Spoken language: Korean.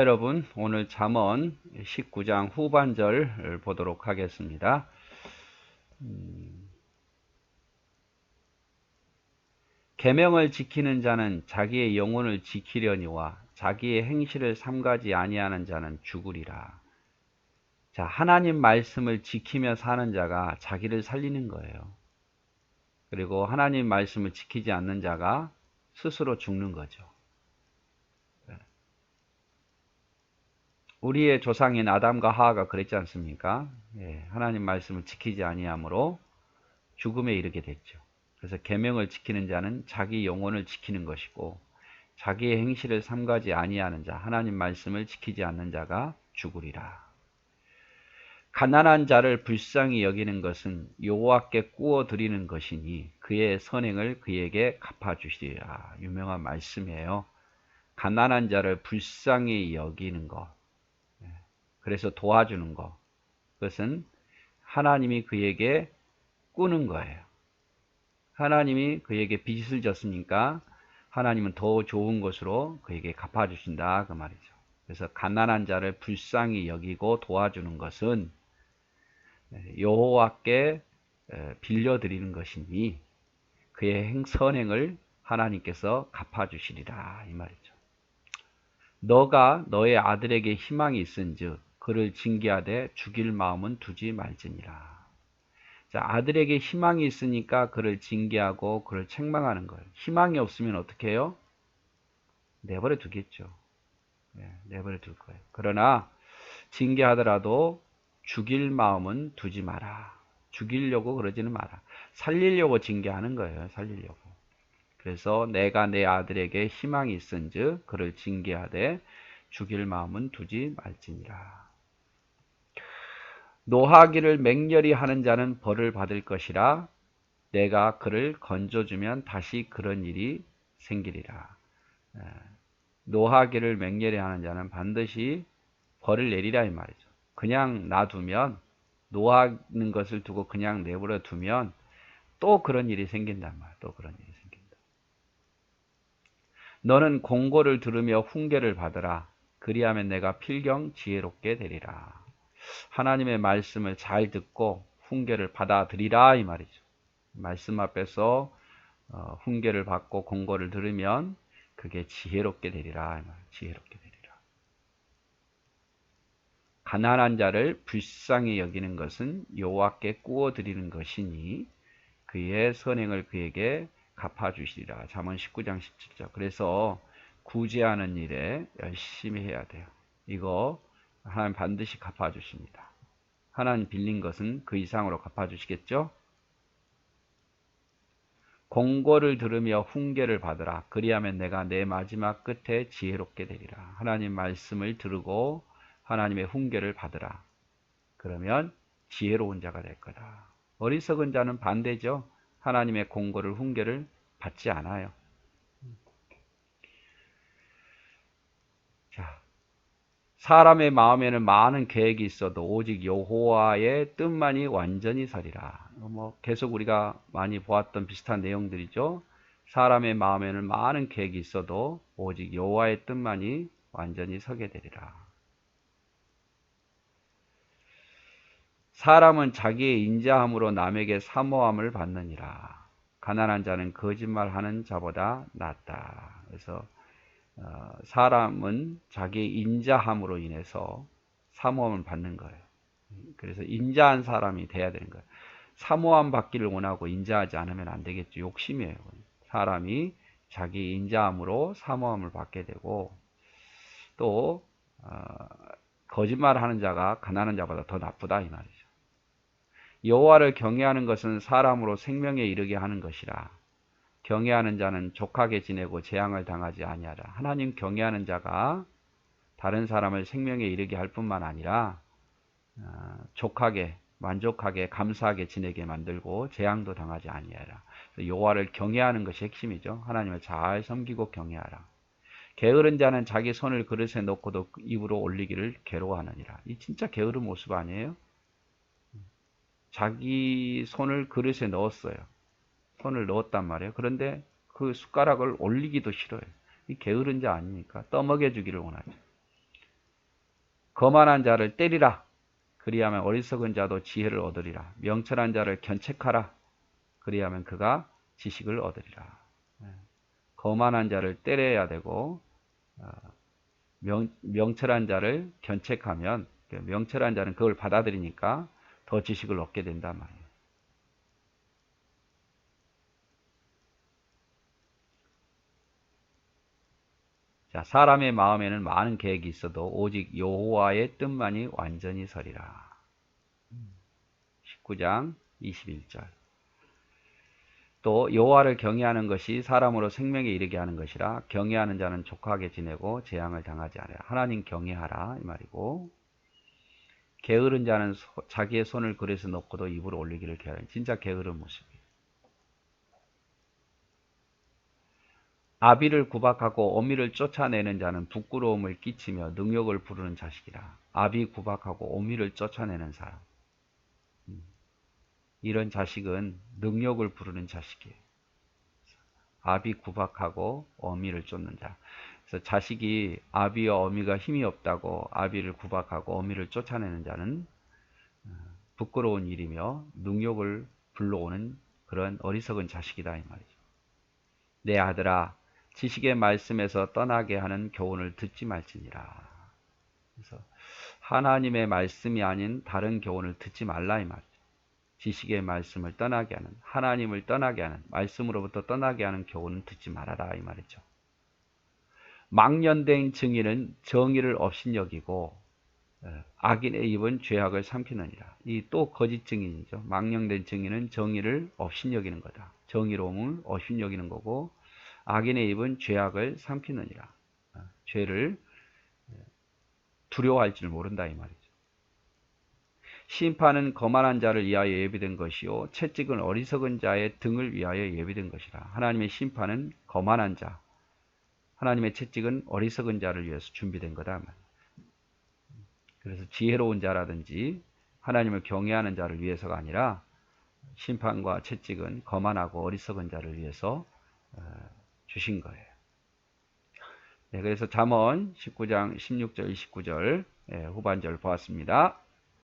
여러분 오늘 잠언 19장 후반절을 보도록 하겠습니다. 음, 계명을 지키는 자는 자기의 영혼을 지키려니와 자기의 행실을 삼가지 아니하는 자는 죽으리라. 자, 하나님 말씀을 지키며 사는 자가 자기를 살리는 거예요. 그리고 하나님 말씀을 지키지 않는 자가 스스로 죽는 거죠. 우리의 조상인 아담과 하하가 그랬지 않습니까? 예, 하나님 말씀을 지키지 아니하므로 죽음에 이르게 됐죠. 그래서 계명을 지키는 자는 자기 영혼을 지키는 것이고 자기의 행실을 삼가지 아니하는 자, 하나님 말씀을 지키지 않는 자가 죽으리라. 가난한 자를 불쌍히 여기는 것은 여호와께 구워 드리는 것이니 그의 선행을 그에게 갚아 주시리라. 유명한 말씀이에요. 가난한 자를 불쌍히 여기는 것. 그래서 도와주는 것. 그것은 하나님이 그에게 꾸는 거예요. 하나님이 그에게 빚을 졌으니까 하나님은 더 좋은 것으로 그에게 갚아주신다. 그 말이죠. 그래서 가난한 자를 불쌍히 여기고 도와주는 것은 여호와께 빌려드리는 것이니 그의 행, 선행을 하나님께서 갚아주시리라. 이 말이죠. 너가 너의 아들에게 희망이 있은즉 그를 징계하되 죽일 마음은 두지 말지니라. 자, 아들에게 희망이 있으니까 그를 징계하고 그를 책망하는 거예요. 희망이 없으면 어떻게 해요? 내버려 두겠죠. 네, 내버려 둘 거예요. 그러나 징계하더라도 죽일 마음은 두지 마라. 죽이려고 그러지는 마라. 살리려고 징계하는 거예요. 살리려고. 그래서 내가 내 아들에게 희망이 있은즉 그를 징계하되 죽일 마음은 두지 말지니라. 노하기를 맹렬히 하는 자는 벌을 받을 것이라 내가 그를 건져주면 다시 그런 일이 생기리라. 노하기를 맹렬히 하는 자는 반드시 벌을 내리라 이 말이죠. 그냥 놔두면 노하는 것을 두고 그냥 내버려 두면 또 그런 일이 생긴단 말이야. 또 그런 일이 생긴다. 너는 공고를 들으며 훈계를 받으라. 그리하면 내가 필경 지혜롭게 되리라. 하나님의 말씀을 잘 듣고 훈계를 받아들이라 이 말이죠. 말씀 앞에서 어, 훈계를 받고 공고를 들으면 그게 지혜롭게 되리라. 지혜롭게 되리라. 가난한 자를 불쌍히 여기는 것은 여호와께 구워 드리는 것이니 그의 선행을 그에게 갚아 주시리라. 잠언 19장 17절. 그래서 구제하는 일에 열심히 해야 돼요. 이거 하나님 반드시 갚아주십니다. 하나님 빌린 것은 그 이상으로 갚아주시겠죠? 공고를 들으며 훈계를 받으라. 그리하면 내가 내 마지막 끝에 지혜롭게 되리라. 하나님 말씀을 들으고 하나님의 훈계를 받으라. 그러면 지혜로운 자가 될 거다. 어리석은 자는 반대죠. 하나님의 공고를 훈계를 받지 않아요. 사람의 마음에는 많은 계획이 있어도 오직 여호와의 뜻만이 완전히 서리라. 뭐 계속 우리가 많이 보았던 비슷한 내용들이죠. 사람의 마음에는 많은 계획이 있어도 오직 여호와의 뜻만이 완전히 서게 되리라. 사람은 자기의 인자함으로 남에게 사모함을 받느니라. 가난한 자는 거짓말하는 자보다 낫다. 그래서 어, 사람은 자기 인자함으로 인해서 사모함을 받는 거예요. 그래서 인자한 사람이 돼야 되는 거예요. 사모함 받기를 원하고 인자하지 않으면 안 되겠죠. 욕심이에요. 사람이 자기 인자함으로 사모함을 받게 되고 또 어, 거짓말하는 자가 가난한 자보다 더 나쁘다 이 말이죠. 여호와를 경외하는 것은 사람으로 생명에 이르게 하는 것이라. 경외하는 자는 족하게 지내고 재앙을 당하지 아니하라. 하나님 경외하는 자가 다른 사람을 생명에 이르게 할 뿐만 아니라 어, 족하게 만족하게 감사하게 지내게 만들고 재앙도 당하지 아니하라. 여호와를 경외하는 것이 핵심이죠. 하나님을 잘 섬기고 경외하라. 게으른 자는 자기 손을 그릇에 넣고도 입으로 올리기를 괴로워하느니라. 이 진짜 게으른 모습 아니에요? 자기 손을 그릇에 넣었어요. 손을 넣었단 말이에요. 그런데 그 숟가락을 올리기도 싫어요. 이 게으른 자 아니니까 떠먹여 주기를 원하죠. 거만한 자를 때리라. 그리하면 어리석은 자도 지혜를 얻으리라. 명철한 자를 견책하라. 그리하면 그가 지식을 얻으리라. 예. 거만한 자를 때려야 되고 어, 명, 명철한 자를 견책하면 그 명철한 자는 그걸 받아들이니까 더 지식을 얻게 된단 말이에요. 자, 사람의 마음에는 많은 계획이 있어도 오직 여호와의 뜻만이 완전히 서리라. 19장 21절. 또 여호와를 경외하는 것이 사람으로 생명에 이르게 하는 것이라 경외하는 자는 족하게 지내고 재앙을 당하지 않으라. 하나님 경외하라 이 말이고 게으른 자는 소, 자기의 손을 그릇에 넣고도 입으로 올리기를 게으른 진짜 게으른 모습이에요. 아비를 구박하고 어미를 쫓아내는 자는 부끄러움을 끼치며 능욕을 부르는 자식이라. 아비 구박하고 어미를 쫓아내는 사람. 음. 이런 자식은 능력을 부르는 자식이에요. 아비 구박하고 어미를 쫓는 자. 그래서 자식이 아비와 어미가 힘이 없다고 아비를 구박하고 어미를 쫓아내는 자는 어, 부끄러운 일이며 능력을 불러오는 그런 어리석은 자식이다 이 말이죠. 내 아들아 지식의 말씀에서 떠나게 하는 교훈을 듣지 말지니라. 그래서 하나님의 말씀이 아닌 다른 교훈을 듣지 말라 이 말이죠. 지식의 말씀을 떠나게 하는 하나님을 떠나게 하는 말씀으로부터 떠나게 하는 교훈은 듣지 말아라 이 말이죠. 망년된 증인은 정의를 업신여기고 예, 악인의 입은 죄악을 삼키느니라. 이 또 거짓 증인이죠. 망령된 증인은 정의를 업신여기는 거다. 정의로움을 업신여기는 거고 악인의 입은 죄악을 삼키느니라. 어, 죄를 예, 두려워할 줄 모른다 이 말이죠. 심판은 거만한 자를 위하여 예비된 것이요 채찍은 어리석은 자의 등을 위하여 예비된 것이라. 하나님의 심판은 거만한 자, 하나님의 채찍은 어리석은 자를 위해서 준비된 거다. 그래서 지혜로운 자라든지 하나님을 경외하는 자를 위해서가 아니라 심판과 채찍은 거만하고 어리석은 자를 위해서 어, 주신 거예요. 네, 그래서 잠언 19장 16절 29절 예, 후반절 보았습니다.